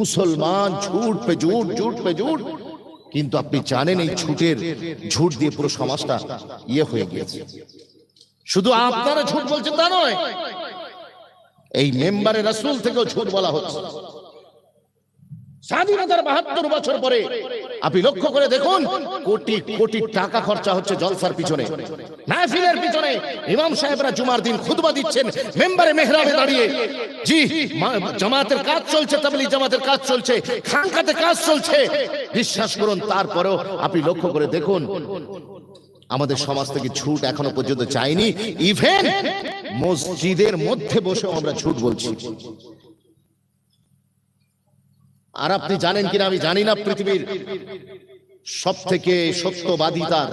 মুসলমান, ঝুট পে ঝুট ঝুট পে ঝুট। কিন্তু আপনি জানেন এই ঝুটের ঝুট দিয়ে পুরো সমাজটা ইয়ে হয়ে গিয়েছে। শুধু আপনারা ঝুট বলছেন তা নয়, এই মেম্বারে রাসূল থেকেও ঝুট বলা হচ্ছে। স্বাধীনতার বাহাত্তর বছর পরে আপনি লক্ষ্য করে দেখুন, কোটি কোটি টাকা খরচা হচ্ছে জলসার পিছনে। মাহফিলের পিছনে ইমাম সাহেবরা জুমার দিন খুতবা দিচ্ছেন, মেম্বারে মেহরাবে দাঁড়িয়ে। জি জামাতের কাজ চলছে, তাবলিগ জামাতের কাজ চলছে, খানকাতে কাজ চলছে। বিশ্বাস করুন, তারপরেও আপনি লক্ষ্য করে দেখুন, আমাদের সমাজ থেকে ঝুট এখনও পর্যন্ত চাইনি। ইভেন মসজিদের মধ্যে বসে আমরা ঝুট বলছি। আর আপনি জানেন কিনা আমি জানি না, পৃথিবীর সব থেকে সত্যবাদিতার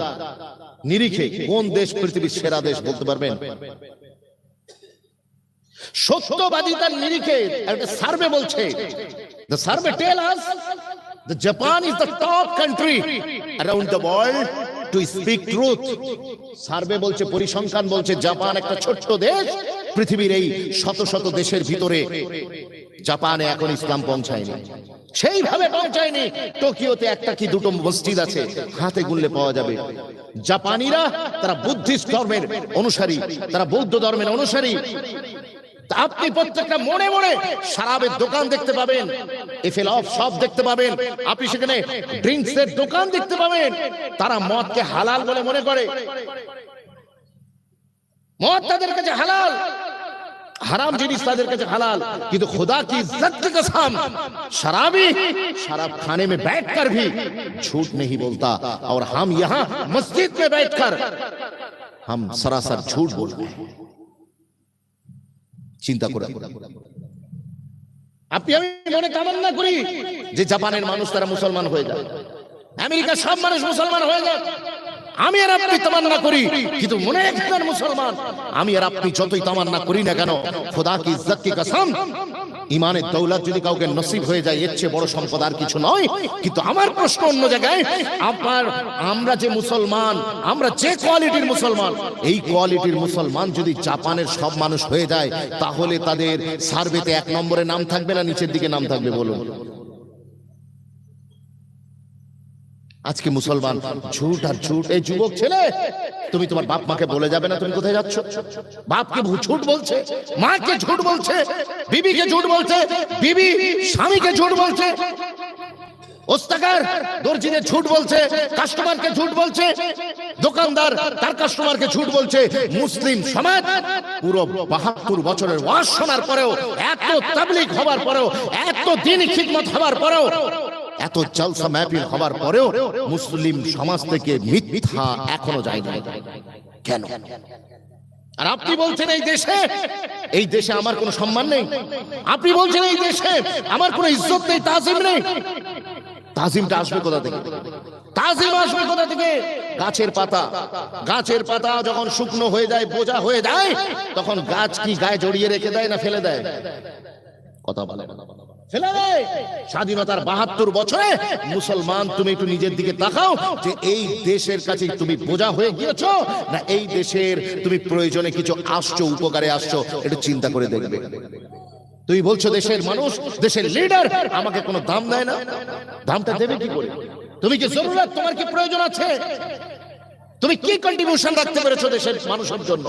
নিরিখে কোন দেশ পৃথিবীর সেরা দেশ বলতে পারবেন? সত্যবাদিতার নিরিখে একটা সার্ভে বলছে। The survey tell us the japan is the top country around the world to speak truth survey বলছে, পরিসংখ্যান বলছে, জাপান একটা ছোট্ট দেশ, পৃথিবীর এই শত শত দেশের ভিতরে। জাপানে এখন ইসলাম পৌঁছায়নি। সেইভাবে পৌঁছায়নি। টোকিওতে একটা কি দুটো মসজিদ আছে, হাতে গুনলে পাওয়া যাবে। জাপানিরা তারা বুদ্ধিস্ট ধর্মের অনুসারী, তারা বৌদ্ধ ধর্মের অনুসারী। আপনি প্রত্যেকটা মনে মনে শরাবের দোকান দেখতে পাবেন এফএল অফ শপ দেখতে পাবেন, আপনি সেখানে ড্রিঙ্কস এর দোকান দেখতে পাবেন। তারা মদকে হালাল বলে মনে করে। মদ তাদের কাছে হালাল। हराम जिनिस तादर के हलाल कि तो खुदा की इज़्ज़त के साम शराबी शराब खाने में बैठकर भी झूठ नहीं बोलता। और हम यहाँ मस्जिद में बैठकर हम सरासर झूठ बोल रहे हैं। चिंता करो। आप ये मने कामना करी जे जापानेर मानुष तरह मुसलमान हो जाए, अमेरिका सब मानुष मुसलमान हो जाए আমি আর আপনি তামান্না করি। কিন্তু মনে রাখবেন মুসলমান, আমি আর আপনি যতই তামান্না করি না কেন, খোদা কি ইজ্জত কি কসম? ইমানের দৌলত যদি কাউকে নসিব হয়ে যায়, এর চেয়ে বড় সম্পদ আর কিছু নয়। কিন্তু আমার প্রশ্ন অন্য জায়গায় আপনার আমরা যে মুসলমান, আমরা যে কোয়ালিটির মুসলমান, এই কোয়ালিটির মুসলমান যদি জাপানের সব মানুষ হয়ে যায়, তাহলে তাদের সার্ভেতে এক নম্বরে নাম থাকবে না, নিচের দিকে নাম থাকবে, বলুন। আজকে মুসলমান ঝুট আর ঝুট। এই যুবক ছেলে, তুমি তোমার বাপ মাকে বলে যাবে না তুমি কোথায় যাচ্ছ? বাপকে ঝুট বলছে, মাকে ঝুট বলছে, বিবিকে ঝুট বলছে, বিবি স্বামীকে ঝুট বলছে। ওস্তাকার দর্জিদের ঝুট বলছে, কাস্টমারকে ঝুট বলছে, দোকানদার তার কাস্টমারকে ঝুট বলছে। মুসলিম সমাজ পুরো বাহাত্তর বছরের ওয়াজ শোনার পরেও, এত তাবলিগ হবার পরেও, এত দিন খিদমত হবার পরেও এত জলসা মাহফিল হবার পরেও মুসলিম সমাজ থেকে মিথ্যা এখনও যায় না কেন? আর আপনি বলছেন এই দেশে? এই দেশে আমার কোনো সম্মান নেই। আপনি বলছেন এই দেশে আমার কোনো ইজ্জত নেই, তাজিম নেই। তাজিমটা আসবে কোথা থেকে? তাজিম আসবে কোথা থেকে? গাছের পাতা। গাছের পাতা যখন শুকনো হয়ে যায়, বোঝা হয়ে যায়, তখন গাছ কি গায়ে জড়িয়ে রেখে দেয় না ফেলে দেয়? কথা বলে না। ফেলে দেয় স্বাধীনতার বাহাত্তর বছরে মুসলমান, তুমি একটু নিজের দিকে তাকাও যে এই দেশের কাছে তুমি বোঝা হয়ে গিয়েছো, না এই দেশের তুমি প্রয়োজনে কিছু আসছো, উপকারে আসছো, একটু চিন্তা করে দেখবে। তুমি বলছো, দেশের মানুষ, দেশের লিডার আমাকে কোনো দাম দেয় না? দামটা দেবে কি করে? তুমি কি জরুরত? তোমার কি প্রয়োজন আছে? তুমি কি কন্ট্রিবিউশন রাখতে পেরেছ দেশের মানুষের জন্য?